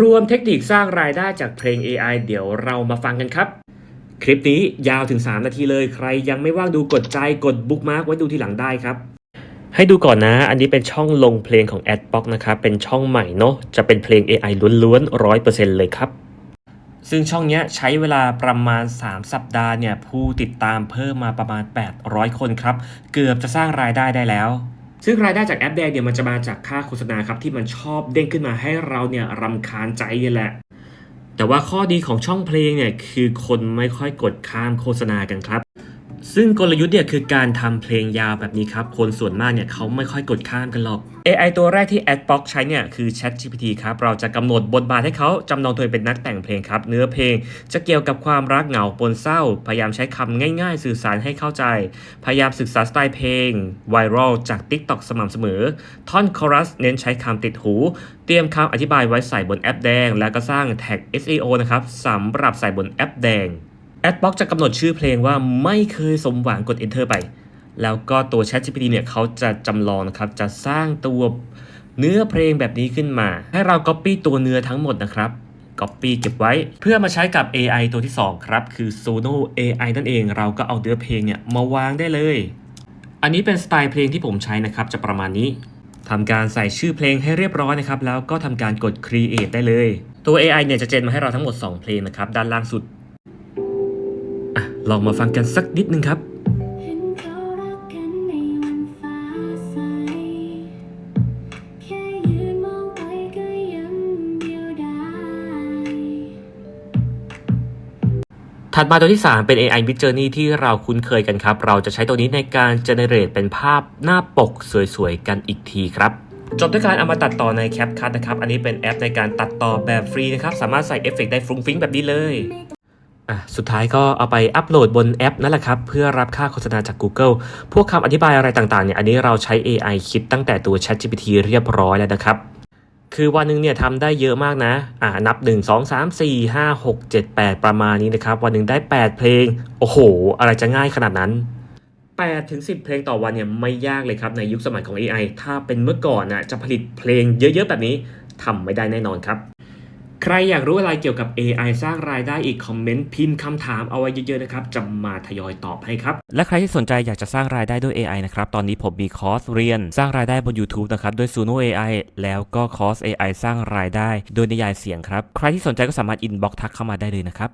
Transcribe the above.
รวมเทคนิคสร้างรายได้จากเพลง AI เดี๋ยวเรามาฟังกันครับ คลิปนี้ยาวถึง 3 นาทีเลย ใครยังไม่ว่างดูกดใจกดบุ๊กมาร์กไว้ดูทีหลังได้ครับให้ดูก่อนนะ อันนี้เป็นช่องลงเพลงของ Adbox นะครับ เป็นช่องใหม่เนาะ จะเป็นเพลง AI ล้วนๆ100%เเลยครับ ซึ่งช่องนี้ใช้เวลาประมาณ 3 สัปดาห์เนี่ย ผู้ติดตามเพิ่มมาประมาณ 800 คนครับ เกือบจะสร้างรายได้ได้แล้ว ซึ่งรายได้จากแอปแดงเนี่ยมันจะมาจากค่าโฆษณาครับที่มันชอบเด้งขึ้นมาให้เราเนี่ยรำคาญใจนี่แหละ แต่ว่าข้อดีของช่องเพลงเนี่ยคือคนไม่ค่อยกดข้ามโฆษณากันครับ ซึ่งกลยุทธ์เนี่ยคือการทำเพลงยาวแบบนี้ครับ คนส่วนมากเนี่ยเขาไม่ค่อยกดข้ามกันหรอก AI ตัวแรกที่ Adbox ใช้เนี่ยคือ ChatGPT ครับ เราจะกำหนดบทบาทให้เขาจำลองตัวเองเป็นนักแต่งเพลงครับ เนื้อเพลงจะเกี่ยวกับความรักเหงาปนเศร้า พยายามใช้คำง่ายๆ สื่อสารให้เข้าใจ พยายามศึกษาสไตล์เพลงไวรัลจาก TikTok สม่ำเสมอ ท่อนคอรัสเน้นใช้คำติดหู เตรียมคำอธิบายไว้ใส่บนแอปแดง แล้วก็สร้างแท็ก SEO นะครับสำหรับใส่บนแอปแดง Adbox จะกำหนดชื่อเพลงว่าไม่เคยสมหวังกด Enter ไป แล้วก็ตัว ChatGPT เนี่ยเขาจะจำลองนะครับ จะสร้างตัวเนื้อเพลงแบบนี้ขึ้นมา ให้เรา Copy ตัวเนื้อทั้งหมดนะครับ Copy เก็บไว้เพื่อมาใช้กับ AI ตัวที่ 2 ครับ คือ Sono AI นั่นเอง เราก็เอาเนื้อเพลงเนี่ยมาวางได้เลย อันนี้เป็นสไตล์เพลงที่ผมใช้นะครับ จะประมาณนี้ทำการใส่ชื่อเพลงให้เรียบร้อยนะครับ แล้วก็ทำการกด create ได้เลย ตัว AI เนี่ยจะเจนมาให้เราทั้งหมด 2 เพลงนะครับ ด้านล่างสุด ลองมาฟังกันสักนิดนึงครับเห็นเขารักกันในวันฟ้าใสแค่ยืนมองไปก็ยังเดียวดายถัดมาตัวที่ 3 เป็น AI Mid Journey ที่เราคุ้นเคยกันครับ เราจะใช้ตัวนี้ในการ generate เป็นภาพหน้าปกสวยๆ กันอีกทีครับ จบด้วยการเอามาตัดต่อใน CapCut นะครับ อันนี้เป็นแอปในการตัดต่อแบบฟรีนะครับ สามารถใส่เอฟเฟกต์ได้ฟรุ้งฟริ้งแบบนี้เลย อะสุดท้ายก็เอาไปอัปโหลดบนแอปนั่นแหละครับ เพื่อรับค่าโฆษณาจาก Google พวกคำอธิบายอะไรต่างๆเนี่ยอันนี้เราใช้ AI คิดตั้งแต่ตัว ChatGPT เรียบร้อยแล้วนะครับ คือวันหนึ่งเนี่ยทำได้เยอะมากนะอ่านับ 1 2 3 4 5 6 7 8 ประมาณนี้นะครับ วันหนึ่งได้ 8 เพลง โอ้โห อะไรจะง่ายขนาดนั้น8ถึง10 เพลงต่อวันเนี่ยไม่ยากเลยครับ ในยุคสมัยของ AI ถ้าเป็นเมื่อก่อนนะจะผลิตเพลงเยอะๆแบบนี้ทำไม่ได้แน่นอนครับ ใครอยากรู้อะไรเกี่ยวกับ AI สร้างรายได้อีกคอมเมนต์พิมพ์คำถามเอาไว้เยอะๆนะครับจะมาทยอยตอบให้ครับ และใครที่สนใจอยากจะสร้างรายได้ด้วย AI นะครับ ตอนนี้ผมมีคอร์สเรียนสร้างรายได้บน YouTube นะครับด้วย Suno AI แล้วก็คอร์ส AI สร้างรายได้ โดยนิยายเสียงครับ ใครที่สนใจก็สามารถอินบ็อกทักเข้ามาได้เลยนะครับ